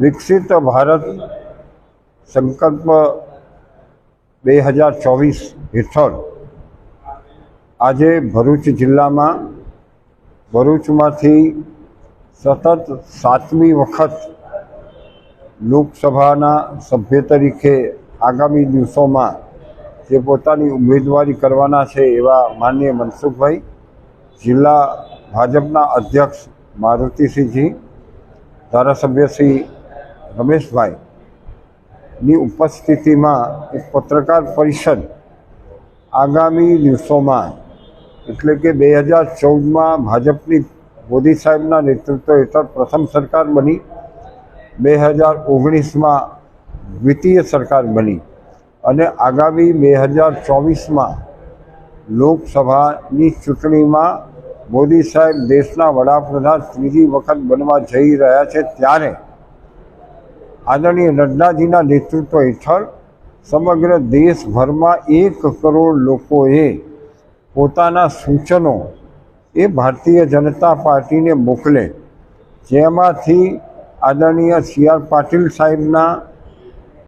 વિકસિત ભારત સંકલ્પ બે હજાર ચોવીસ હેઠળ આજે ભરૂચ જિલ્લામાં ભરૂચમાંથી સતત સાતમી વખત લોકસભાના સભ્ય તરીકે આગામી દિવસોમાં જે પોતાની ઉમેદવારી કરવાના છે એવા માનનીય મનસુખભાઈ, જિલ્લા ભાજપના અધ્યક્ષ મારુતિસિંહજી, ધારાસભ્ય શ્રી રમેશભાઈ, ની ઉપસ્થિતિમાં એક પત્રકાર પરિષદ આગામી દિવસોમાં, એટલે કે બે હજાર ચૌદમાં ભાજપની મોદી સાહેબના નેતૃત્વ હેઠળ પ્રથમ સરકાર બની, બે હજાર ઓગણીસમાં દ્વિતીય સરકાર બની અને આગામી બે હજાર ચોવીસમાં લોકસભાની ચૂંટણીમાં મોદી સાહેબ દેશના વડાપ્રધાન ત્રીજી વખત બનવા જઈ રહ્યા છે ત્યારે આદરણીય નડ્ડાજીના નેતૃત્વ હેઠળ સમગ્ર દેશભરમાં એક કરોડ લોકોએ પોતાના સૂચનો એ ભારતીય જનતા પાર્ટીને મોકલે, જેમાંથી આદરણીય સી આર પાટીલ સાહેબના